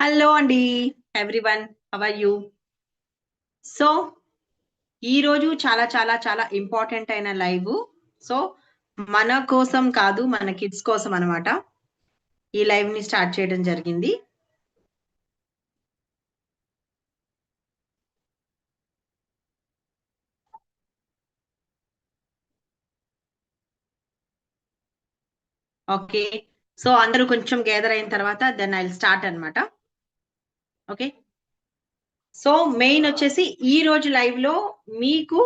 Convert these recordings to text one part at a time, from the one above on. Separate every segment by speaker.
Speaker 1: Hello అండి everyone hour you so ఈరోజు చాలా చాలా చాలా ఇంపార్టెంట్ అయిన లైవ్ సో మన కోసం కాదు మన కిడ్స్ కోసం అనమాట ఈ లైవ్ని స్టార్ట్ చేయడం జరిగింది. ఓకే సో అందరూ కొంచెం గ్యాదర్ అయిన తర్వాత దెన్ ఐ స్టార్ట్ అనమాట ఓకే? సో మెయిన్ వచ్చేసి ఈ రోజు లైవ్లో మీకు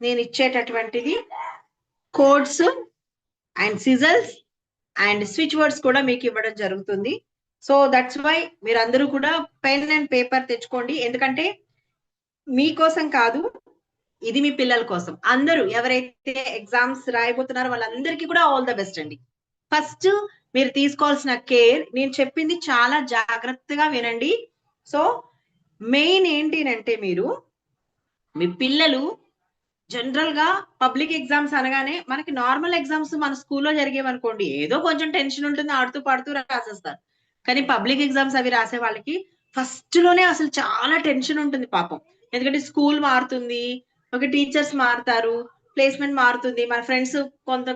Speaker 1: నేను ఇచ్చేటటువంటిది codes and sigils and switch words కూడా మీకు ఇవ్వడం జరుగుతుంది. సో దట్స్ వై మీరందరూ కూడా పెన్ అండ్ పేపర్ తెచ్చుకోండి. ఎందుకంటే మీకోసం కాదు ఇది మీ పిల్లల కోసం. అందరూ ఎవరైతే ఎగ్జామ్స్ రాయబోతున్నారో వాళ్ళందరికీ కూడా ఆల్ ద బెస్ట్ అండి. ఫస్ట్ మీరు తీసుకోవాల్సిన కేర్ నేను చెప్పింది చాలా జాగ్రత్తగా వినండి. సో మెయిన్ ఏంటినంటే మీరు మీ పిల్లలు జనరల్గా పబ్లిక్ ఎగ్జామ్స్ అనగానే మనకి నార్మల్ ఎగ్జామ్స్ మన స్కూల్లో జరిగేవనుకోండి ఏదో కొంచెం టెన్షన్ ఉంటుంది ఆడుతూ పాడుతూ రాసేస్తారు. కానీ పబ్లిక్ ఎగ్జామ్స్ అవి రాసే వాళ్ళకి ఫస్ట్లోనే అసలు చాలా టెన్షన్ ఉంటుంది పాపం. ఎందుకంటే స్కూల్ మారుతుంది ఒక టీచర్స్ మారుతారు ప్లేస్మెంట్ మారుతుంది మన ఫ్రెండ్స్ కొంత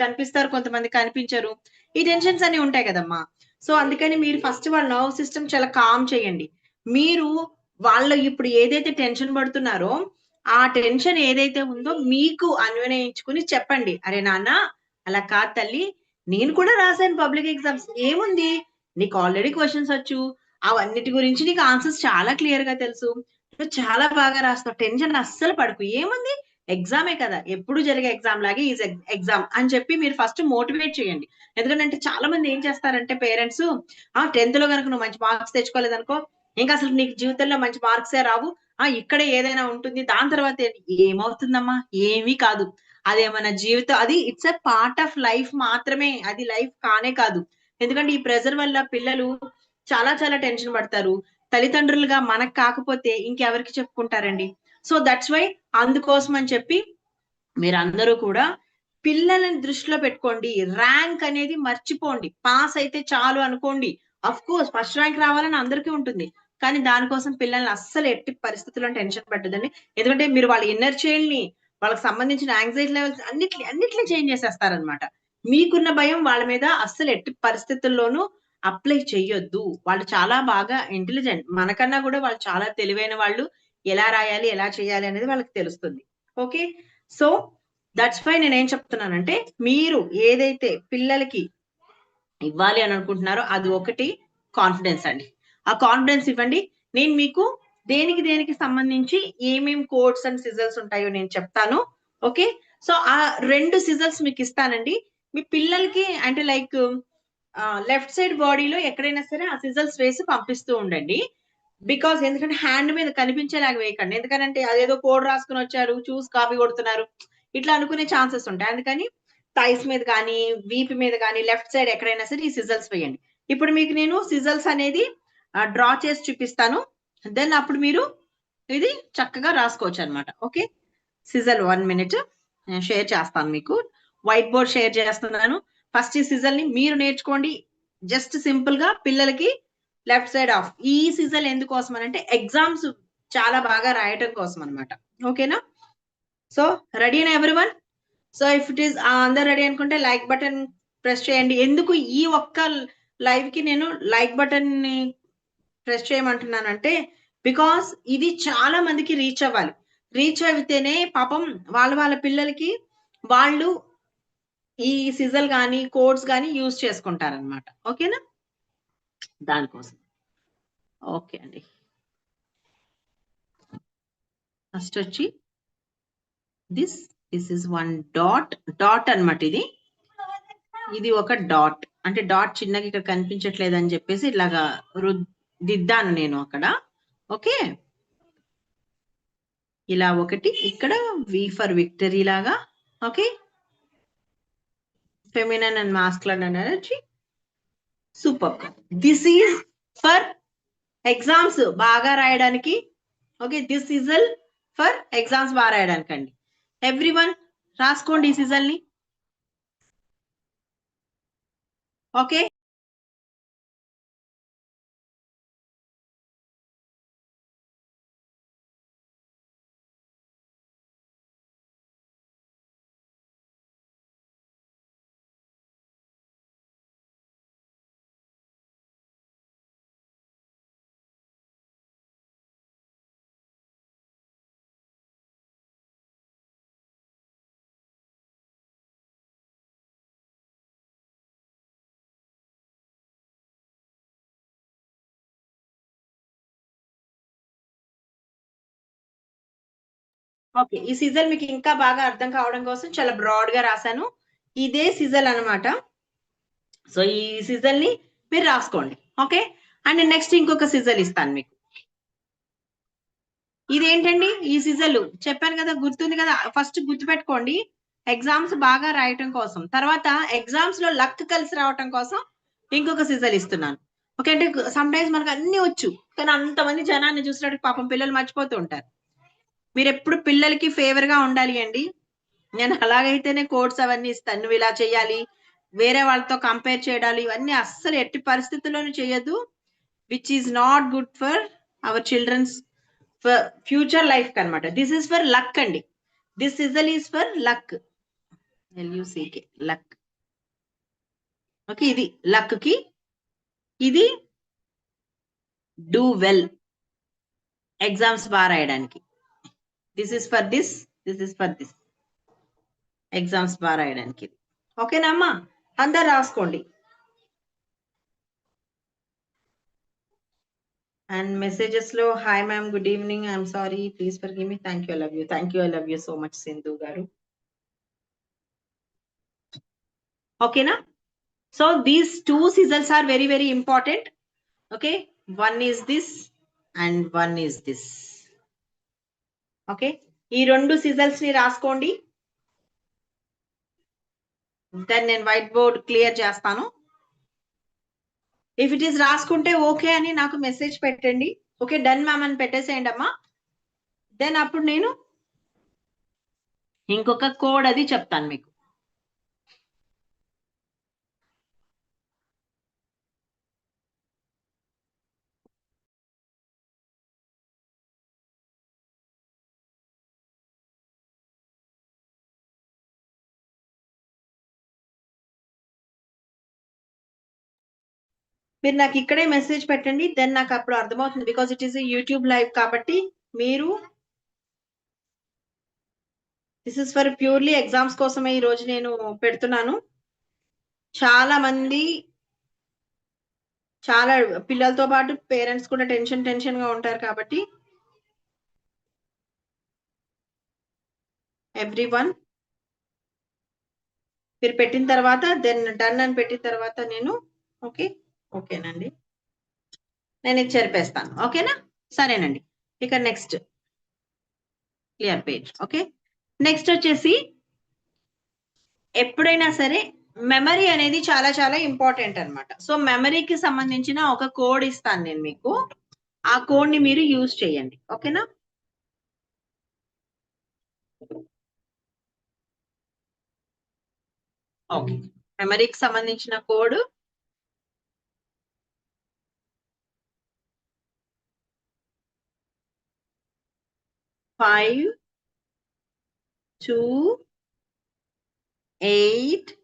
Speaker 1: కనిపిస్తారు కొంతమంది కనిపించరు. ఈ టెన్షన్స్ అన్ని ఉంటాయి కదమ్మా. సో అందుకని మీరు ఫస్ట్ వాళ్ళ నర్వ్ సిస్టమ్ చాలా కామ్ చేయండి. మీరు వాళ్ళు ఇప్పుడు ఏదైతే టెన్షన్ పడుతున్నారో ఆ టెన్షన్ ఏదైతే ఉందో మీకు అన్వయించుకుని చెప్పండి. అరే నాన్న అలా కాదు తల్లి నేను కూడా రాశాను పబ్లిక్ ఎగ్జామ్స్ ఏముంది? నీకు ఆల్రెడీ క్వశ్చన్స్ వచ్చు. అవన్నిటి గురించి నీకు ఆన్సర్స్ చాలా క్లియర్గా తెలుసు. నువ్వు చాలా బాగా రాస్తావు టెన్షన్ అస్సలు పడుకు. ఏముంది? ఎగ్జామే కదా. ఎప్పుడు జరిగే ఎగ్జామ్ లాగే ఈజ్ ఎగ్జామ్ అని చెప్పి మీరు ఫస్ట్ మోటివేట్ చేయండి. ఎందుకంటే చాలా మంది ఏం చేస్తారంటే పేరెంట్స్ ఆ టెన్త్లో కనుక నువ్వు మంచి మార్క్స్ తెచ్చుకోలేదనుకో ఇంకా అసలు నీకు జీవితంలో మంచి మార్క్సే రావు. ఆ ఇక్కడే ఏదైనా ఉంటుంది. దాని తర్వాత ఏమవుతుందమ్మా? ఏమీ కాదు. అదేమన్నా జీవితం అది it's a part of life మాత్రమే. అది లైఫ్ కానే కాదు. ఎందుకంటే ఈ ప్రెజర్ వల్ల పిల్లలు చాలా చాలా టెన్షన్ పడతారు. తల్లిదండ్రులుగా మనకు కాకపోతే ఇంకెవరికి చెప్పుకుంటారండి? సో దట్స్ వై అందుకోసం అని చెప్పి మీరందరూ కూడా పిల్లలని దృష్టిలో పెట్టుకోండి. ర్యాంక్ అనేది మర్చిపోండి. పాస్ అయితే చాలు అనుకోండి. అఫ్ కోర్స్ ఫస్ట్ ర్యాంక్ రావాలని అందరికీ ఉంటుంది. కానీ దానికోసం పిల్లల్ని అస్సలు ఎట్టి పరిస్థితుల్లో టెన్షన్ పెట్టదండి ఎందుకంటే మీరు వాళ్ళ ఇన్నర్ చైల్డ్ని వాళ్ళకి సంబంధించిన యాంగ్జైటీ లెవెల్స్ అన్నిటి అన్నిట్లో చేంజ్ చేసేస్తారనమాట మీకున్న భయం వాళ్ళ మీద అస్సలు ఎట్టి పరిస్థితుల్లోనూ అప్లై చెయ్యొద్దు. వాళ్ళు చాలా బాగా ఇంటెలిజెంట్ మనకన్నా కూడా వాళ్ళు చాలా తెలివైన వాళ్ళు. ఎలా రాయాలి ఎలా చేయాలి అనేది వాళ్ళకి తెలుస్తుంది. ఓకే? సో దట్స్ వై నేను ఏం చెప్తున్నానంటే మీరు ఏదైతే పిల్లలకి ఇవ్వాలి అని అనుకుంటున్నారో అది ఒకటి కాన్ఫిడెన్స్ అండి. ఆ కాన్ఫిడెన్స్ ఇవ్వండి. నేను మీకు దేనికి దేనికి సంబంధించి ఏమేం కోడ్స్ అండ్ సిజల్స్ ఉంటాయో నేను చెప్తాను. ఓకే? సో ఆ రెండు సిజల్స్ మీకు ఇస్తానండి. మీ పిల్లలకి అంటే లైక్ లెఫ్ట్ సైడ్ బాడీలో ఎక్కడైనా సరే ఆ సిజల్స్ వేసి పంపిస్తూ ఉండండి. బికాస్ ఎందుకంటే హ్యాండ్ మీద కనిపించేలాగా వేయకండి. ఎందుకంటే అదేదో కోడ్ రాసుకుని వచ్చారు చూసి కాపీ కొడుతున్నారు ఇట్లా అనుకునే ఛాన్సెస్ ఉంటాయి. అందుకని థైస్ మీద కానీ వీపి మీద కానీ లెఫ్ట్ సైడ్ ఎక్కడైనా సరే ఈ సిజల్స్ వేయండి. ఇప్పుడు మీకు నేను సిజల్స్ అనేది డ్రా చేసి చూపిస్తాను. దెన్ అప్పుడు మీరు ఇది చక్కగా రాసుకోవచ్చు అనమాట ఓకే సిజల్ వన్ మినిట్ నేను షేర్ చేస్తాను మీకు. వైట్ బోర్డ్ షేర్ చేస్తున్నాను. ఫస్ట్ ఈ సిజల్ని మీరు నేర్చుకోండి. జస్ట్ సింపుల్గా పిల్లలకి లెఫ్ట్ సైడ్ ఆఫ్. ఈ సిజల్ ఎందుకోసం అని అంటే ఎగ్జామ్స్ చాలా బాగా రాయటం కోసం అనమాట ఓకేనా? సో రెడీనా everyone? So if it is అందరు రెడీ అనుకుంటే లైక్ బటన్ ప్రెస్ చేయండి. ఎందుకు ఈ ఒక్క లైవ్కి నేను లైక్ బటన్ని ప్రెస్ చేయమంటున్నానంటే బికాస్ ఇది చాలా మందికి రీచ్ అవ్వాలి. రీచ్ అయితేనే పాపం వాళ్ళ వాళ్ళ పిల్లలకి వాళ్ళు ఈ సిజల్ కానీ కోడ్స్ కానీ యూజ్ చేసుకుంటారనమాట ఓకేనా? దానికోసం. ఓకే అండి. ఫస్ట్ వచ్చి this this is one dot dot అనమాట ఇది. ఇది ఒక డాట్ అంటే డాట్ చిన్నగా ఇక్కడ కనిపించట్లేదు అని చెప్పేసి ఇలాగా దిద్దాను నేను అక్కడ. ఓకే? ఇలా ఒకటి ఇక్కడ వి ఫర్ విక్టరీ లాగా. Okay? Feminine and masc energy super this is for exams బాగా రాయడానికి. Okay this sigil for exams బాగా రాయడానికి అండి. ఎవ్రీ వన్ రాసుకోండి ఈ సీజల్ని ఓకే ఓకే ఈ సిజల్ మీకు ఇంకా బాగా అర్థం కావడం కోసం చాలా బ్రాడ్గా రాశాను. ఇదే సిజల్ అన్నమాట. సో ఈ సిజల్ని మీరు రాసుకోండి. ఓకే? అండ్ నెక్స్ట్ ఇంకొక సిజల్ ఇస్తాను మీకు. ఇదేంటండి? ఈ సిజల్ చెప్పాను కదా గుర్తుంది కదా? ఫస్ట్ గుర్తుపెట్టుకోండి. ఎగ్జామ్స్ బాగా రాయటం కోసం. తర్వాత ఎగ్జామ్స్లో లక్ కలిసి రావటం కోసం ఇంకొక సిజల్ ఇస్తున్నాను. ఓకే? అంటే సమ్ టైమ్స్ మనకు అన్ని వచ్చు. కానీ అంతమంది జనాన్ని చూసినట్టు పాపం పిల్లలు మర్చిపోతూ ఉంటారు. మీరు ఎప్పుడు పిల్లలకి ఫేవర్గా ఉండాలి అండి? నేను అలాగైతేనే కోడ్స్ అవన్నీ ఇస్తాను. నువ్వు ఇలా చేయాలి వేరే వాళ్ళతో కంపేర్ చేయడాలి ఇవన్నీ అస్సలు ఎట్టి పరిస్థితుల్లోనూ చేయొద్దు which is not good for our children's for future life అనమాట దిస్ ఇస్ ఫర్ లక్ అండి. This sigil is for luck L U C K luck okay ఇది లక్కి ఇది డూ వెల్ ఎగ్జామ్స్ బాగా రాయడానికి. This is for this this is for this exams బాగా రాయడానికి ఓకేనా అమ్మా? అందరు రాసుకోండి. And మెసేజెస్లో hi ma'am good evening I'm sorry please forgive me thank you I love you thank you I love you so much Sindhu గారు ఓకేనా so these two seasons are very very important okay one is this and one is this okay? ఈ రెండు సిజల్స్ని రాసుకోండి. Then నేను white board clear చేస్తాను. If it is రాసుకుంటే okay అని నాకు మెసేజ్ పెట్టండి. ఓకే? డన్ మ్యామ్ అని పెట్టేసేయండి అమ్మా. దెన్ అప్పుడు నేను ఇంకొక కోడ్ అది చెప్తాను మీకు. మీరు నాకు ఇక్కడే మెసేజ్ పెట్టండి దెన్ నాకు అప్పుడు అర్థమవుతుంది. Because it is YouTube live కాబట్టి మీరు this is for purely exams కోసమే ఈ రోజు నేను పెడుతున్నాను. చాలా మంది చాలా పిల్లలతో పాటు పేరెంట్స్ కూడా టెన్షన్ టెన్షన్గా ఉంటారు కాబట్టి ఎవ్రీ వన్ మీరు పెట్టిన తర్వాత దెన్ డన్ అని పెట్టిన తర్వాత నేను ఓకే ఓకేనండి. నేను ఇది చెరిపేస్తాను. ఓకేనా? సరేనండి. ఇక next clear page. Okay? Next వచ్చేసి ఎప్పుడైనా సరే మెమరీ అనేది చాలా చాలా ఇంపార్టెంట్ అన్నమాట. సో మెమరీకి సంబంధించిన ఒక కోడ్ ఇస్తాను నేను మీకు. ఆ కోడ్ని మీరు యూజ్ చేయండి. ఓకేనా? ఓకే. మెమరీకి సంబంధించిన code five, two, eight,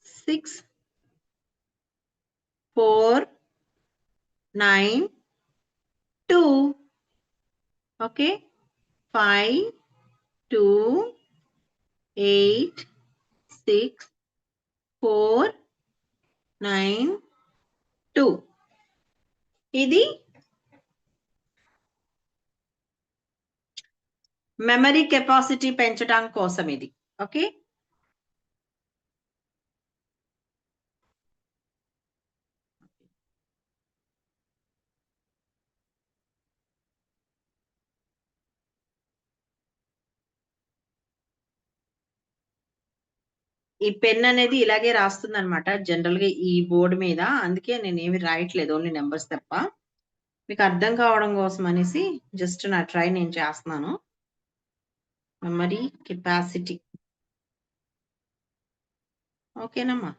Speaker 1: six, four, nine, two. Okay, five, two, eight, six, four, nine, two. ఇది మెమరీ కెపాసిటీ పెంచడం కోసం ఇది. ఓకే ఈ పెన్ అనేది ఇలాగే రాస్తుంది అనమాట జనరల్గా ఈ బోర్డు మీద. అందుకే నేను ఏమి రాయట్లేదు ఓన్లీ నెంబర్స్ తప్ప. మీకు అర్థం కావడం కోసం అనేసి జస్ట్ నా ట్రై నేను చేస్తున్నాను. మెమరీ కెపాసిటీ ఓకేనమ్మా.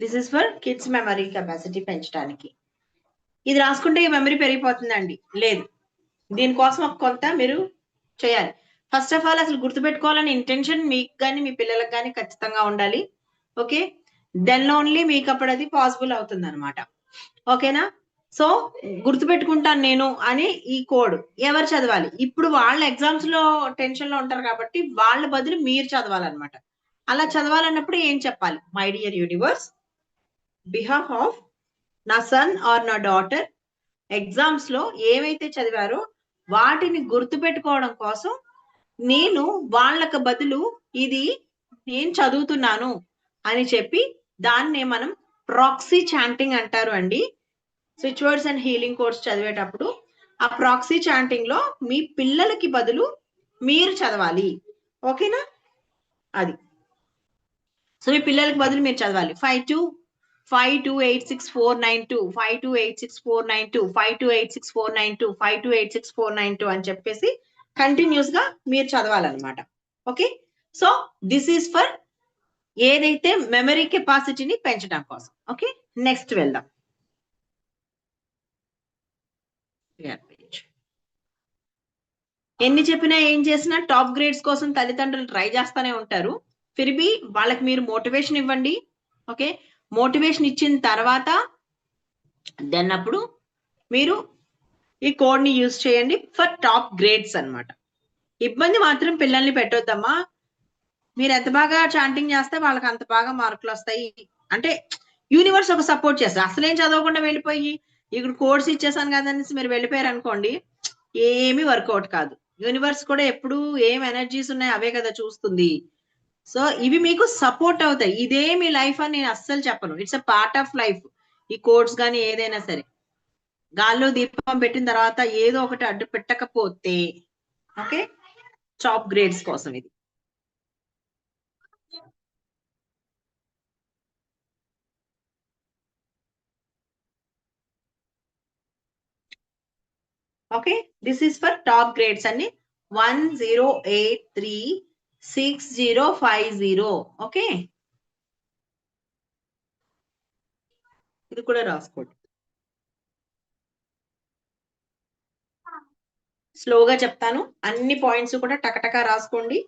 Speaker 1: This is for kids memory capacity పెంచడానికి. ఇది రాసుకుంటే ఈ మెమరీ పెరిగిపోతుందండి. లేదు. దీనికోసం కొంత మీరు చేయాలి. ఫస్ట్ ఆఫ్ ఆల్ అసలు గుర్తుపెట్టుకోవాలని ఇంటెన్షన్ మీకు కానీ మీ పిల్లలకు కానీ ఖచ్చితంగా ఉండాలి. ఓకే దెన్ ఓన్లీ మీకు అప్పుడు అది పాసిబుల్ అవుతుంది అనమాట ఓకేనా సో గుర్తుపెట్టుకుంటాను నేను అని ఈ కోడ్ ఎవరు చదవాలి? ఇప్పుడు వాళ్ళ ఎగ్జామ్స్లో టెన్షన్లో ఉంటారు కాబట్టి వాళ్ళ బదులు మీరు చదవాలన్నమాట. అలా చదవాలన్నప్పుడు ఏం చెప్పాలి? My dear universe behalf of నా సన్ ఆర్ నా డాటర్ ఎగ్జామ్స్లో ఏవైతే చదివారో వాటిని గుర్తుపెట్టుకోవడం కోసం నేను వాళ్ళకు బదులు ఇది నేను చదువుతున్నాను అని చెప్పి దాన్నే మనం ప్రాక్సీ చాంటింగ్ అంటారు అండి. Switch words and healing course చదివేటప్పుడు ఆ ప్రాక్సీ చాంటింగ్లో మీ పిల్లలకి బదులు మీరు చదవాలి. ఓకేనా? అది. సో మీ పిల్లలకి బదులు మీరు చదవాలి. Five two five two eight six four nine two five two eight six four nine two five two eight six four nine two five two eight six four nine two అని చెప్పేసి కంటిన్యూస్గా మీరు చదవాలన్నమాట. Okay? So this is for ఏదైతే memory కెపాసిటీని పెంచడం కోసం. Okay? Next వెళ్దాం. ఎన్ని చెప్పినా ఏం చేసినా టాప్ గ్రేడ్స్ కోసం తల్లిదండ్రులు ట్రై చేస్తూనే ఉంటారు. ఫిర్బి వాళ్ళకి మీరు మోటివేషన్ ఇవ్వండి. ఓకే? మోటివేషన్ ఇచ్చిన తర్వాత దెన్ అప్పుడు మీరు ఈ కోడ్ని యూజ్ చేయండి ఫర్ టాప్ గ్రేడ్స్ అన్నమాట. ఇబ్బంది మాత్రం పిల్లల్ని పెట్టొద్దమ్మా. మీరు ఎంత బాగా చాంటింగ్ చేస్తే వాళ్ళకి అంత బాగా మార్కులు వస్తాయి అంటే యూనివర్స్ ఒక సపోర్ట్ చేస్తారు అసలేం చదవకుండా వెళ్ళిపోయి ఇక్కడ కోర్స్ ఇచ్చేసాను కదనేసి మీరు వెళ్ళిపోయారు అనుకోండి ఏమీ వర్కౌట్ కాదు. యూనివర్స్ కూడా ఎప్పుడు ఏం ఎనర్జీస్ ఉన్నాయి అవే కదా చూస్తుంది. సో ఇవి మీకు సపోర్ట్ అవుతాయి. ఇదే మీ లైఫ్ అని నేను అస్సలు చెప్పను. It's a part of life ఈ కోర్స్ కానీ ఏదైనా సరే. గాల్లో దీపం పెట్టిన తర్వాత ఏదో ఒకటి అడ్డు పెట్టకపోతే ఓకే? టాప్ గ్రేడ్స్ కోసం ఇది. Okay this is for top grades అన్ని one zero eight three six zero five zero okay ఇది కూడా రాసుకోండి. స్లోగా చెప్తాను. అన్ని పాయింట్స్ కూడా టకటక రాసుకోండి.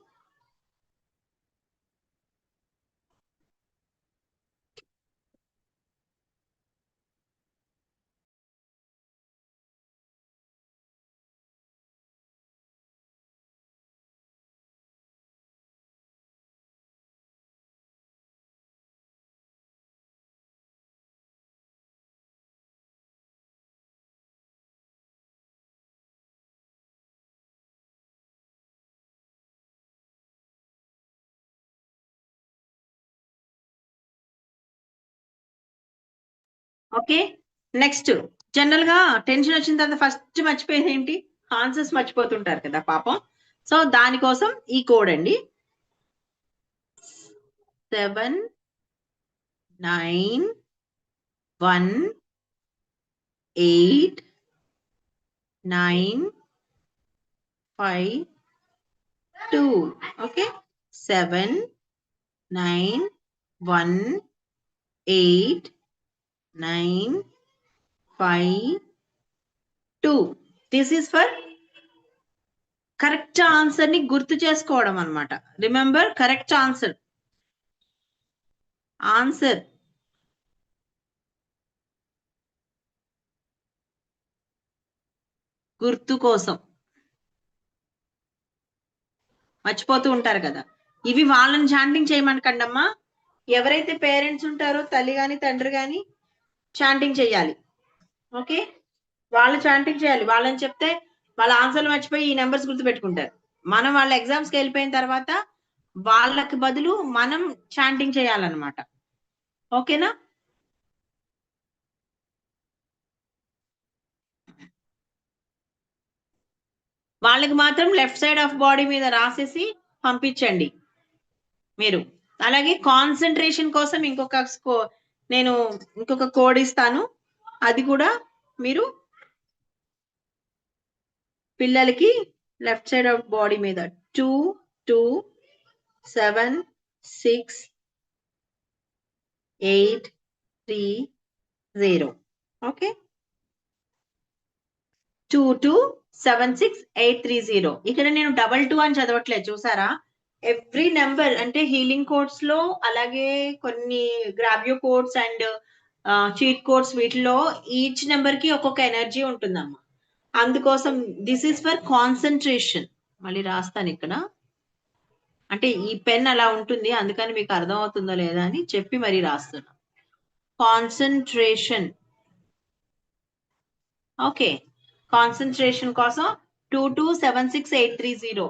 Speaker 1: ఓకే? నెక్స్ట్ జనరల్గా టెన్షన్ వచ్చిన తర్వాత ఫస్ట్ మర్చిపోయేది ఏంటి? ఆన్సర్స్ మర్చిపోతుంటారు కదా పాపం. సో దానికోసం ఈ కోడ్ అండి. Seven nine one eight nine five two okay seven nine one eight nine five two. This is for correct ఆన్సర్ని గుర్తు చేసుకోవడం అనమాట రిమెంబర్ కరెక్ట్ ఆన్సర్ ఆన్సర్ గుర్తు కోసం. మర్చిపోతూ ఉంటారు కదా. ఇవి వాళ్ళని చాంటింగ్ చేయమనకండమ్మా. ఎవరైతే పేరెంట్స్ ఉంటారో తల్లి గాని తండ్రి గాని చాంటింగ్ చేయాలి. ఓకే వాళ్ళు చాంటింగ్ చేయాలి. వాళ్ళని చెప్తే వాళ్ళ ఆన్సర్లు మర్చిపోయి ఈ నెంబర్స్ గుర్తు పెట్టుకుంటారు మనం వాళ్ళ ఎగ్జామ్స్కి వెళ్ళిపోయిన తర్వాత వాళ్ళకి బదులు మనం చాంటింగ్ చేయాలన్నమాట. ఓకేనా వాళ్ళకి మాత్రం లెఫ్ట్ సైడ్ ఆఫ్ బాడీ మీద రాసేసి పంపించండి. మీరు. అలాగే కాన్సన్ట్రేషన్ కోసం ఇంకొక స్కో- నేను ఇంకొక కోడ్ ఇస్తాను. అది కూడా మీరు పిల్లలకి లెఫ్ట్ సైడ్ ఆఫ్ బాడీ మీద two two seven six eight three zero okay two two seven six eight three zero ఇక్కడ నేను డబల్ టూ అని చదవట్లేదు. చూసారా? ఎవ్రీ నెంబర్ అంటే హీలింగ్ కోడ్స్లో అలాగే కొన్ని Grabovoi codes and cheat codes వీటిలో ఈచ్ నెంబర్కి ఒక్కొక్క ఎనర్జీ ఉంటుందమ్మా. అందుకోసం దిస్ ఈస్ ఫర్ కాన్సన్ట్రేషన్ మళ్ళీ రాస్తాను ఇక్కడ. అంటే ఈ పెన్ అలా ఉంటుంది అందుకని మీకు అర్థం అవుతుందో లేదా అని చెప్పి మరి రాస్తున్నా. కాన్సన్ట్రేషన్ ఓకే కాన్సన్ట్రేషన్ కోసం two two seven six eight three zero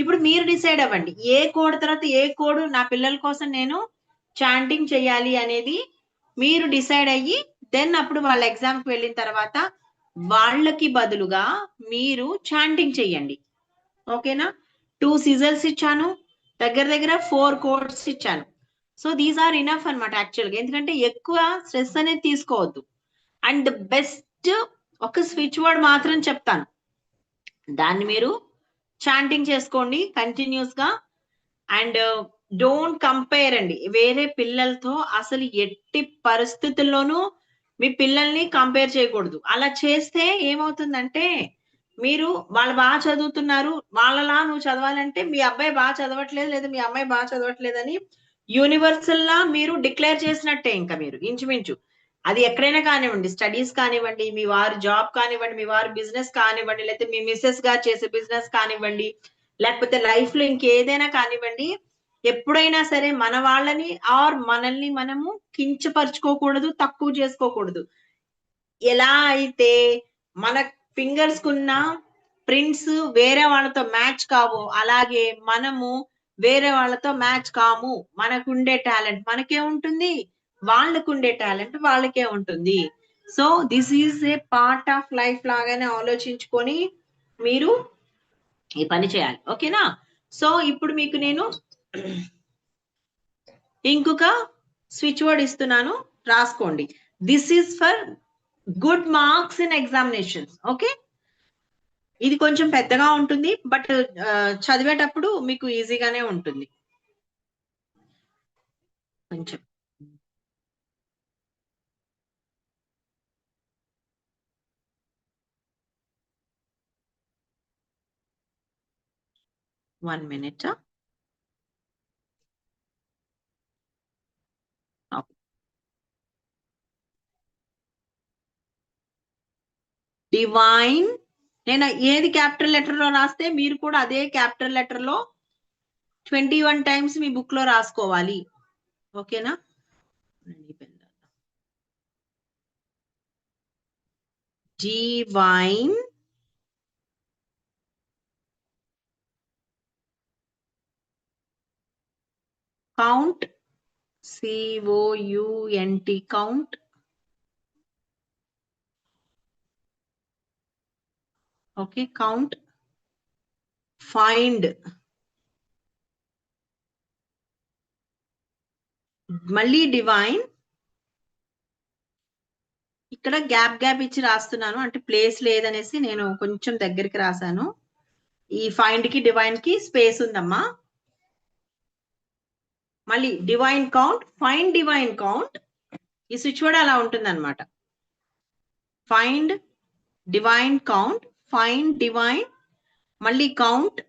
Speaker 1: ఇప్పుడు మీరు డిసైడ్ అవ్వండి. ఏ కోడ్ తర్వాత ఏ కోడ్ నా పిల్లల కోసం నేను చాంటింగ్ చేయాలి అనేది మీరు డిసైడ్ అయ్యి దెన్ అప్పుడు వాళ్ళ ఎగ్జామ్కి వెళ్ళిన తర్వాత వాళ్ళకి బదులుగా మీరు చాంటింగ్ చెయ్యండి ఓకేనా టూ సీజర్స్ ఇచ్చాను. దగ్గర దగ్గర ఫోర్ కోడ్స్ ఇచ్చాను. సో దీస్ ఆర్ ఇనఫ్ అనమాట యాక్చువల్గా ఎందుకంటే ఎక్కువ స్ట్రెస్ అనేది తీసుకోవద్దు. అండ్ బెస్ట్ ఒక స్విచ్ వర్డ్ మాత్రం చెప్తాను. దాన్ని మీరు చాంటింగ్ చేసుకోండి కంటిన్యూస్గా. అండ్ డోంట్ కంపేర్ అండి. వేరే పిల్లలతో అసలు ఎట్టి పరిస్థితుల్లోనూ మీ పిల్లల్ని కంపేర్ చేయకూడదు. అలా చేస్తే ఏమవుతుందంటే మీరు వాళ్ళు బాగా చదువుతున్నారు వాళ్ళలా నువ్వు చదవాలంటే మీ అబ్బాయి బాగా చదవట్లేదు లేదా మీ అమ్మాయి బాగా చదవట్లేదని యూనివర్సల్ లా మీరు డిక్లేర్ చేసినట్టే ఇంకా మీరు ఇంచుమించు. అది ఎక్కడైనా కానివ్వండి స్టడీస్ కానివ్వండి మీ వారు జాబ్ కానివ్వండి మీ వారు బిజినెస్ కానివ్వండి లేకపోతే మీ మిస్సెస్గా చేసే బిజినెస్ కానివ్వండి లేకపోతే లైఫ్లో ఇంకేదైనా కానివ్వండి ఎప్పుడైనా సరే మన వాళ్ళని ఆర్ మనల్ని మనము కించపరుచుకోకూడదు తక్కువ చేసుకోకూడదు. ఎలా అయితే మన ఫింగర్స్ కున్న ప్రింట్స్ వేరే వాళ్ళతో మ్యాచ్ కావు అలాగే మనము వేరే వాళ్ళతో మ్యాచ్ కాము మనకుండే టాలెంట్ మనకే ఉంటుంది. వాళ్ళకు ఉండే టాలెంట్ వాళ్ళకే ఉంటుంది. So this is a part of life లాగానే ఆలోచించుకొని మీరు ఈ పని చేయాలి. ఓకేనా? సో ఇప్పుడు మీకు నేను ఇంకొక స్విచ్ వర్డ్ ఇస్తున్నాను. రాసుకోండి. This is for good marks in examinations. Okay? ఇది కొంచెం పెద్దగా ఉంటుంది బట్ చదివేటప్పుడు మీకు ఈజీగానే ఉంటుంది. కొంచెం. One minute. డివైన్. నేను ఏది క్యాపిటల్ లెటర్లో రాస్తే మీరు కూడా అదే క్యాపిటల్ లెటర్లో ట్వంటీ వన్ టైమ్స్ మీ బుక్లో రాసుకోవాలి. ఓకేనా? Divine. Count C O U N T count okay count find మళ్ళీ డివైన్ ఇక్కడ గ్యాప్ గ్యాప్ ఇచ్చి రాస్తున్నాను. అంటే ప్లేస్ లేదనేసి నేను కొంచెం దగ్గరికి రాశాను. ఈ ఫైండ్కి డివైన్కి స్పేస్ ఉందమ్మా. మళ్ళీ divine count find divine count ఈ స్విచ్ కూడా అలా ఉంటుంది అనమాట find divine count find divine మళ్ళీ కౌంట్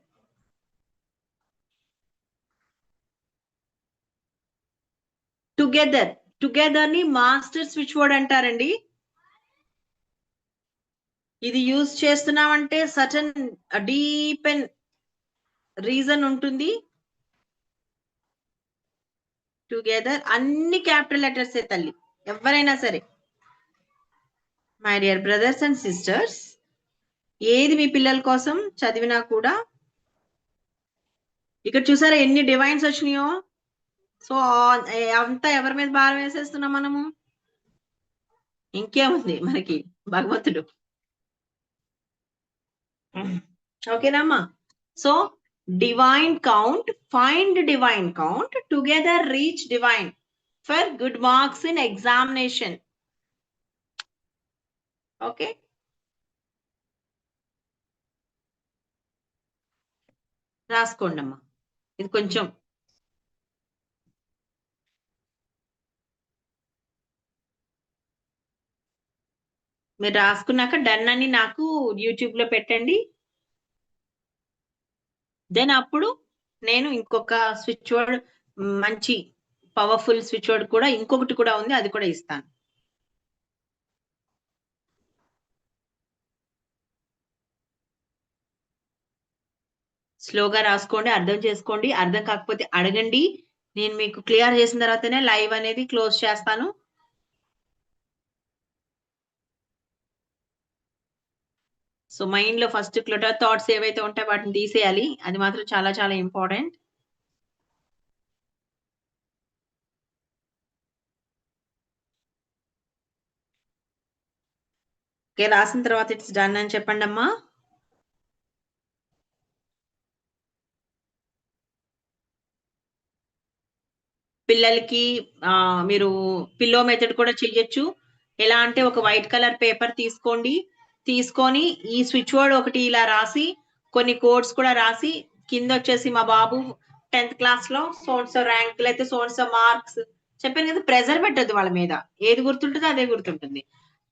Speaker 1: టుగెదర్ టుగెదర్ని మాస్టర్ స్విచ్ బోర్డ్ అంటారండి. ఇది యూజ్ చేస్తున్నామంటే సటన్ డీప్ అండ్ రీజన్ ఉంటుంది. టుగెదర్ అన్ని క్యాపిటల్ లెటర్స్ ఏ తల్లి. ఎవరైనా సరే. My dear brothers and sisters ఏది మీ పిల్లల కోసం చదివినా కూడా ఇక్కడ చూసారా ఎన్ని డివైన్స్ వచ్చినాయో? సో అంతా ఎవరి మీద భారం వేసేస్తున్నాం మనము? ఇంకేముంది మనకి? భగవంతుడు. ఓకేనమ్మా so divine count find divine count together reach divine for good marks in examination okay రాసుకోండి అమ్మా. ఇది కొంచెం మీరు రాసుకున్నాక డన్ అని నాకు యూట్యూబ్లో పెట్టండి. దెన్ అప్పుడు నేను ఇంకొక స్విచ్ వర్డ్ మంచి పవర్ఫుల్ స్విచ్ వర్డ్ కూడా ఇంకొకటి కూడా ఉంది అది కూడా ఇస్తాను. స్లోగా రాసుకోండి అర్థం చేసుకోండి అర్థం కాకపోతే అడగండి. నేను మీకు క్లియర్ చేసిన తర్వాతనే లైవ్ అనేది క్లోజ్ చేస్తాను. సో మైండ్లో ఫస్ట్ క్లటర్ థాట్స్ ఏవైతే ఉంటాయో వాటిని తీసేయాలి. అది మాత్రం చాలా చాలా ఇంపార్టెంట్ ఓకే రాసిన తర్వాత ఇట్స్ డన్ అని చెప్పండి అమ్మా. పిల్లలకి మీరు పిల్లో మెథడ్ కూడా చెయ్యొచ్చు ఎలా అంటే ఒక వైట్ కలర్ పేపర్ తీసుకోండి. తీసుకొని ఈ స్విచ్ వర్డ్ ఒకటి ఇలా రాసి కొన్ని కోడ్స్ కూడా రాసి కింద వచ్చేసి మా బాబు టెన్త్ క్లాస్లో సోన్స్ ర్యాంక్ లేకపోతే సోన్సో మార్క్స్ చెప్పాను కదా ప్రెజర్ పెట్టద్దు వాళ్ళ మీద. ఏది గుర్తుంటుందో అదే గుర్తుంటుంది.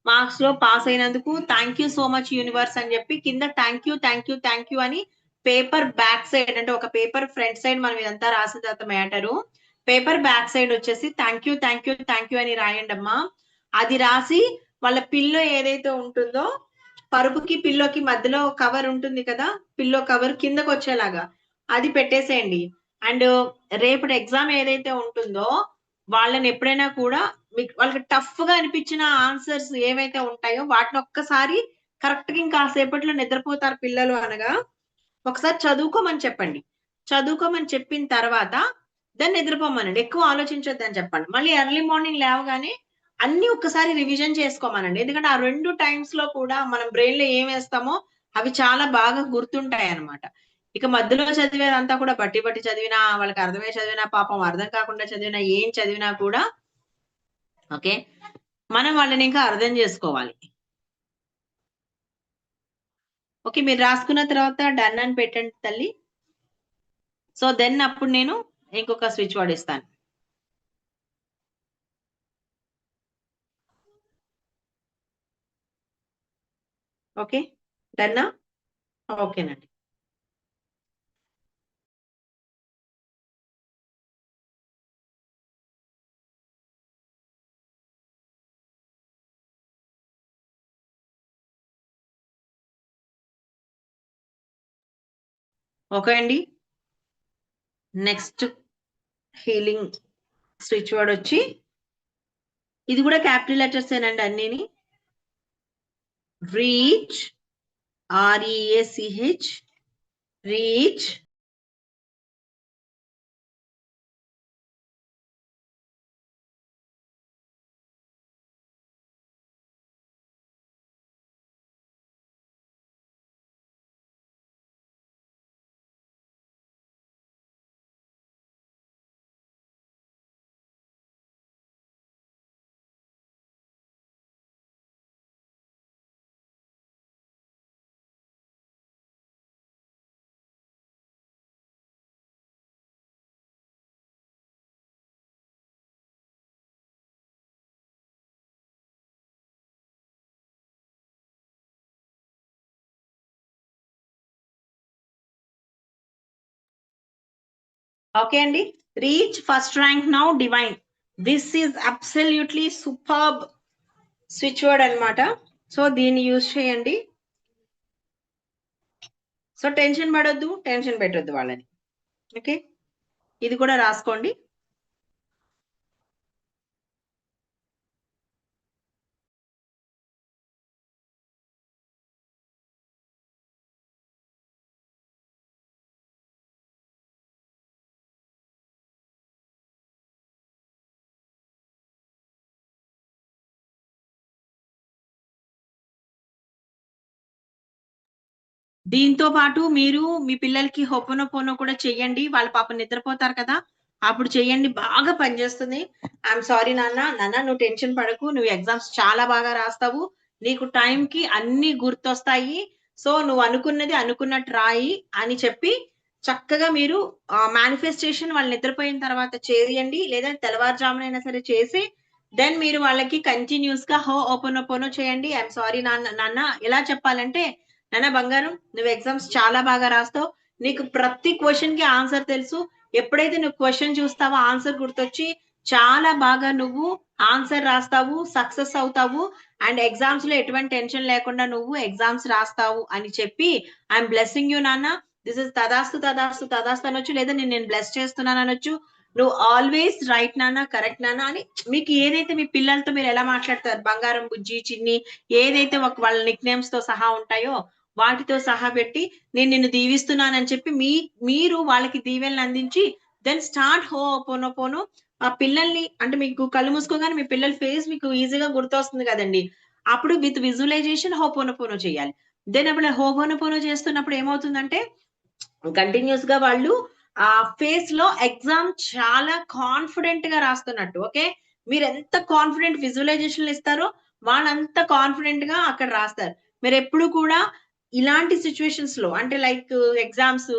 Speaker 1: మార్క్స్లో పాస్ అయినందుకు thank you so much universe అని చెప్పి కింద thank you thank you thank you అని పేపర్ బ్యాక్ సైడ్ అంటే ఒక పేపర్ ఫ్రంట్ సైడ్ మనం ఇదంతా రాసిన తర్వాత మ్యాటరు పేపర్ బ్యాక్ సైడ్ వచ్చేసి thank you thank you thank you అని రాయండి అమ్మా అది రాసి వాళ్ళ పిల్లో ఏదైతే ఉంటుందో పరుపుకి పిల్లోకి మధ్యలో కవర్ ఉంటుంది కదా పిల్లో కవర్ కిందకు వచ్చేలాగా. అది పెట్టేసేయండి. అండ్ రేపటి ఎగ్జామ్ ఏదైతే ఉంటుందో వాళ్ళని ఎప్పుడైనా కూడా మీకు వాళ్ళకి టఫ్గా అనిపించిన ఆన్సర్స్ ఏవైతే ఉంటాయో వాటిని ఒక్కసారి కరెక్ట్గా ఇంకా సేపట్లో నిద్రపోతారు పిల్లలు అనగా ఒకసారి చదువుకోమని చెప్పండి. చదువుకోమని చెప్పిన తర్వాత దాన్ని నిద్రపోమనండి. ఎక్కువ ఆలోచించొద్దని చెప్పండి. మళ్ళీ ఎర్లీ మార్నింగ్ లేవగానే అన్ని ఒక్కసారి రివిజన్ చేసుకోమనండి. ఎందుకంటే ఆ రెండు టైమ్స్లో కూడా మనం బ్రెయిన్లో ఏం వేస్తామో అవి చాలా బాగా గుర్తుంటాయి అన్నమాట ఇక మధ్యలో చదివేదంతా కూడా బట్టి బట్టి చదివినా వాళ్ళకి అర్థమే చదివినా పాపం అర్థం కాకుండా చదివినా ఏం చదివినా కూడా ఓకే మనం వాళ్ళని ఇంకా అర్థం చేసుకోవాలి. ఓకే మీరు రాసుకున్న తర్వాత డన్ అని పెట్టండి తల్లి. సో దెన్ అప్పుడు నేను ఇంకొక స్విచ్ వర్డ్ ఓకే? డన్నా? ఓకేనండి. ఓకే అండి. నెక్స్ట్ హీలింగ్ స్విచ్ వర్డ్ వచ్చి ఇది కూడా క్యాపిటల్ లెటర్స్ ఏనండి అన్నిని. Reach R E A C H reach okay అండి. Reach first rank now divine this is absolutely superb switch word అన్నమాట. సో దీన్ని యూజ్ చేయండి. సో టెన్షన్ పడొద్దు టెన్షన్ పెట్టొద్దు వాళ్ళని. ఓకే ఇది కూడా రాసుకోండి. దీంతో పాటు మీరు మీ పిల్లలకి హొప్పనొప్పనో కూడా చెయ్యండి. వాళ్ళ పాప నిద్రపోతారు కదా. అప్పుడు చెయ్యండి. బాగా పనిచేస్తుంది ఐఎమ్ సారీ నాన్న. నాన్న నువ్వు టెన్షన్ పడకు. నువ్వు ఎగ్జామ్స్ చాలా బాగా రాస్తావు. నీకు టైంకి అన్ని గుర్తొస్తాయి. సో నువ్వు అనుకున్నది అనుకున్నట్టు రాయి అని చెప్పి చక్కగా మీరు మేనిఫెస్టేషన్ వాళ్ళు నిద్రపోయిన తర్వాత చేయండి. లేదా తెల్లవారుజామునైనా సరే చేసి దెన్ మీరు వాళ్ళకి కంటిన్యూస్గా హో ఓపెన్ ఓపెన్ చేయండి. ఐఎమ్ సారీ నాన్న నాన్న. ఎలా చెప్పాలంటే నాన్న బంగారం నువ్వు ఎగ్జామ్స్ చాలా బాగా రాస్తావు. నీకు ప్రతి క్వశ్చన్కి ఆన్సర్ తెలుసు. ఎప్పుడైతే నువ్వు క్వశ్చన్ చూస్తావో ఆన్సర్ గుర్తొచ్చి చాలా బాగా నువ్వు ఆన్సర్ రాస్తావు సక్సెస్ అవుతావు. అండ్ ఎగ్జామ్స్లో ఎటువంటి టెన్షన్ లేకుండా నువ్వు ఎగ్జామ్స్ రాస్తావు అని చెప్పి ఐఎమ్ బ్లెస్సింగ్ యూ నాన్న. దిస్ ఇస్ తదాస్తు తదాస్తు తదాస్తు అనొచ్చు లేదా నేను నేను బ్లెస్ చేస్తున్నాను అనొచ్చు. నువ్వు ఆల్వేస్ రైట్ నాన్న కరెక్ట్ నానా అని మీకు ఏదైతే మీ పిల్లలతో మీరు ఎలా మాట్లాడతారు? బంగారం బుజ్జి చిన్ని ఏదైతే ఒక వాళ్ళ నిక్ నేమ్స్తో సహా ఉంటాయో వాటితో సహా పెట్టి నేను నిన్ను దీవిస్తున్నానని చెప్పి మీ మీరు వాళ్ళకి దీవెనలు అందించి దెన్ స్టార్ట్ హో పోనో పోను. ఆ పిల్లల్ని అంటే మీకు కళ్ళు మూసుకోగానే మీ పిల్లల ఫేస్ మీకు ఈజీగా గుర్తొస్తుంది కదండి. అప్పుడు విత్ విజువలైజేషన్ హోపోనోపోనో చేయాలి. దెన్ అప్పుడు హోపోనోపోనో చేస్తున్నప్పుడు ఏమవుతుందంటే కంటిన్యూస్గా వాళ్ళు ఆ ఫేస్లో ఎగ్జామ్ చాలా కాన్ఫిడెంట్గా రాస్తున్నట్టు ఓకే మీరు ఎంత కాన్ఫిడెంట్ విజువలైజేషన్ ఇస్తారో వాళ్ళంత కాన్ఫిడెంట్గా అక్కడ రాస్తారు. మీరు ఎప్పుడు కూడా ఇలాంటి సిచ్యువేషన్స్లో అంటే లైక్ ఎగ్జామ్స్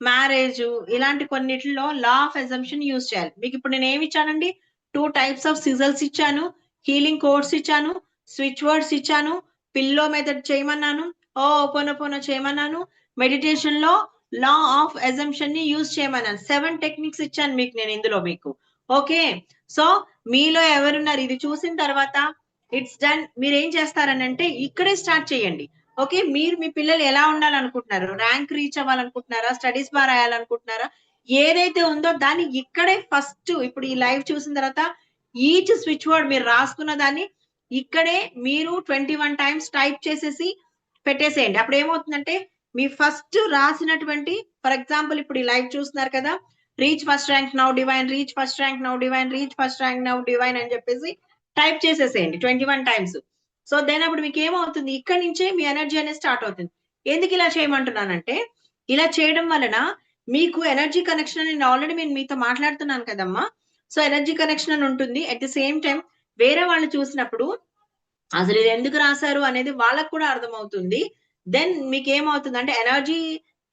Speaker 1: మ్యారేజ్ ఇలాంటి కొన్నిటిలో లా ఆఫ్ ఎజంప్షన్ యూజ్ చేయాలి. మీకు ఇప్పుడు నేను ఏమి ఇచ్చానండి? టూ టైప్స్ ఆఫ్ సిజల్స్ ఇచ్చాను హీలింగ్ కోడ్స్ ఇచ్చాను స్విచ్ వర్డ్స్ ఇచ్చాను పిల్లో మెథడ్ చేయమన్నాను ఓ పోనో చేయమన్నాను మెడిటేషన్లో లా ఆఫ్ ఎజంప్షన్ని యూజ్ చేయమన్నాను. సెవెన్ టెక్నిక్స్ ఇచ్చాను మీకు నేను ఇందులో మీకు. ఓకే సో మీలో ఎవరున్నారు? ఇది చూసిన తర్వాత ఇట్స్ డన్ మీరు ఏం చేస్తారని అంటే ఇక్కడే స్టార్ట్ చేయండి. ఓకే మీరు మీ పిల్లలు ఎలా ఉండాలనుకుంటున్నారు? ర్యాంక్ రీచ్ అవ్వాలనుకుంటున్నారా? స్టడీస్ బాగా రాయాలనుకుంటున్నారా? ఏదైతే ఉందో దాన్ని ఇక్కడే ఫస్ట్ ఇప్పుడు ఈ లైవ్ చూసిన తర్వాత ఈచ్ స్విచ్ వర్డ్ మీరు రాసుకున్న దాన్ని ఇక్కడే మీరు ట్వంటీ వన్ టైమ్స్ టైప్ చేసేసి పెట్టేసేయండి. అప్పుడు ఏమవుతుందంటే మీ ఫస్ట్ రాసినటువంటి ఫర్ ఎగ్జాంపుల్ ఇప్పుడు ఈ లైవ్ చూస్తున్నారు కదా reach first rank now divine reach first rank now divine reach first rank now divine అని చెప్పేసి టైప్ చేసేసేయండి twenty one times. So then అప్పుడు మీకు ఏమవుతుంది? ఇక్కడ నుంచే మీ ఎనర్జీ అనేది స్టార్ట్ అవుతుంది. ఎందుకు ఇలా చేయమంటున్నానంటే ఇలా చేయడం వలన మీకు ఎనర్జీ కనెక్షన్ అని నేను ఆల్రెడీ నేను మీతో మాట్లాడుతున్నాను కదమ్మా. సో ఎనర్జీ కనెక్షన్ అని ఉంటుంది. అట్ ది సేమ్ టైం వేరే వాళ్ళు చూసినప్పుడు అసలు ఇది ఎందుకు రాశారు అనేది వాళ్ళకు కూడా అర్థమవుతుంది. దెన్ మీకు ఏమవుతుంది? అంటే ఎనర్జీ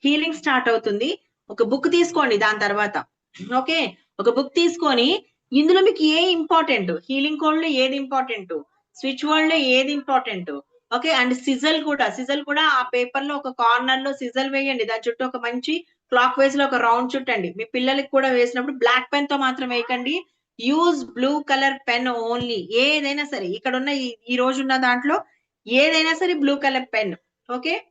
Speaker 1: హీలింగ్ స్టార్ట్ అవుతుంది. ఒక బుక్ తీసుకోండి దాని తర్వాత. ఓకే ఒక బుక్ తీసుకొని ఇందులో మీకు ఏ ఇంపార్టెంట్ హీలింగ్ కోడ్లో ఏది ఇంపార్టెంట్ స్విచ్ బోర్డ్లో ఏది ఇంపార్టెంట్? ఓకే అండ్ సిజల్ కూడా. సిజల్ కూడా ఆ పేపర్లో ఒక కార్నర్లో సిజల్ వేయండి. దాని చుట్టూ ఒక మంచి క్లాక్ వైజ్లో ఒక రౌండ్ చుట్టండి. మీ పిల్లలకి కూడా వేసినప్పుడు బ్లాక్ పెన్తో మాత్రం వేయకండి. Use blue colour pen only. ఏదైనా సరే ఇక్కడ ఉన్న ఈ- ఈ రోజు ఉన్న దాంట్లో ఏదైనా సరే బ్లూ కలర్ పెన్. ఓకే?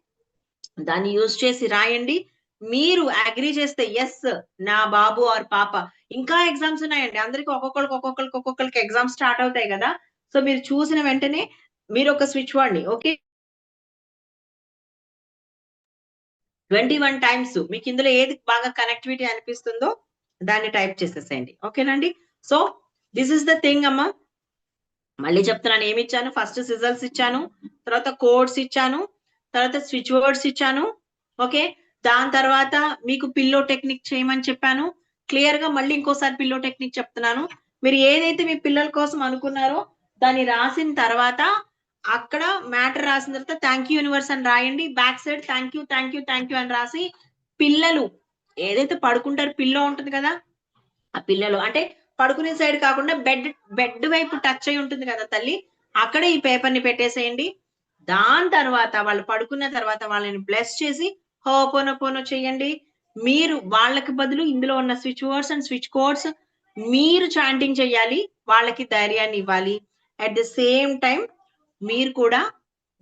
Speaker 1: దాన్ని యూజ్ చేసి రాయండి. మీరు అగ్రి చేస్తే ఎస్ నా బాబు ఆర్ పాప. ఇంకా ఎగ్జామ్స్ ఉన్నాయండి. అందరికి ఒక్కొక్కరికి ఒక్కొక్కరికి ఒక్కొక్కరికి ఎగ్జామ్స్ స్టార్ట్ అవుతాయి కదా. సో మీరు చూసిన వెంటనే మీరు ఒక స్విచ్ వాడిని ఓకే? ట్వంటీ వన్ టైమ్స్ మీకు ఇందులో ఏది బాగా కనెక్టివిటీ అనిపిస్తుందో దాన్ని టైప్ చేసేసేయండి ఓకేనండి? So this is the thing అమ్మా. మళ్ళీ చెప్తున్నాను ఏమి ఇచ్చాను? ఫస్ట్ సిజల్స్ ఇచ్చాను తర్వాత కోడ్స్ ఇచ్చాను తర్వాత స్విచ్ వర్డ్స్ ఇచ్చాను ఓకే? దాని తర్వాత మీకు పిల్లో టెక్నిక్ చేయమని చెప్పాను. క్లియర్గా మళ్ళీ ఇంకోసారి పిల్లో టెక్నిక్ చెప్తున్నాను. మీరు ఏదైతే మీ పిల్లల కోసం అనుకున్నారో దాన్ని రాసిన తర్వాత అక్కడ మ్యాటర్ రాసిన తర్వాత థ్యాంక్ యూ యూనివర్స్ అని రాయండి. Back side thank you thank you thank you అని రాసి పిల్లలు ఏదైతే పడుకుంటారు పిల్లో ఉంటుంది కదా ఆ పిల్లలు అంటే పడుకునే సైడ్ కాకుండా బెడ్ బెడ్ వైపు టచ్ అయి ఉంటుంది కదా తల్లి అక్కడ ఈ పేపర్ని పెట్టేసేయండి. దాని తర్వాత వాళ్ళు పడుకున్న తర్వాత వాళ్ళని బ్లెస్ చేసి హో పోనో చేయండి. మీరు వాళ్ళకి బదులు ఇందులో ఉన్న switch words and switch codes మీరు చాంటింగ్ చేయాలి వాళ్ళకి ధైర్యాన్ని ఇవ్వాలి. అట్ ద సేమ్ టైం మీరు కూడా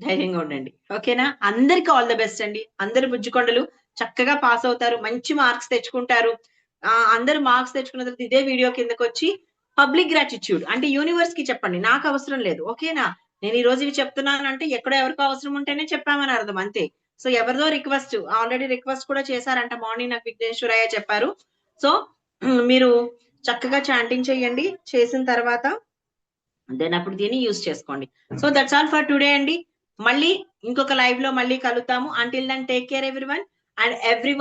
Speaker 1: ధైర్యంగా ఉండండి. ఓకేనా? అందరికి ఆల్ ద బెస్ట్ అండి. అందరు బుజ్జికొండలు చక్కగా పాస్ అవుతారు. మంచి మార్క్స్ తెచ్చుకుంటారు. అందరు మార్క్స్ తెచ్చుకున్న తర్వాత ఇదే వీడియో కిందకి వచ్చి పబ్లిక్ గ్రాటిట్యూడ్ అంటే యూనివర్స్కి చెప్పండి. నాకు అవసరం లేదు. ఓకేనా? నేను ఈ రోజు ఇవి చెప్తున్నాను అంటే ఎక్కడో ఎవరికో అవసరం ఉంటేనే చెప్పామని అర్థం. అంతే. సో ఎవరిదో రిక్వెస్ట్ ఆల్రెడీ రిక్వెస్ట్ కూడా చేశారంట. మార్నింగ్ నాకు విఘ్నేశ్వరయ్య చెప్పారు. సో మీరు చక్కగా చాంటింగ్ చేయండి. చేసిన తర్వాత దెన్ అప్పుడు దీన్ని యూస్ చేసుకోండి. So that's all for today అండి. మళ్ళీ ఇంకొక లైవ్లో మళ్ళీ కలుద్దాము. Until then take care every one and every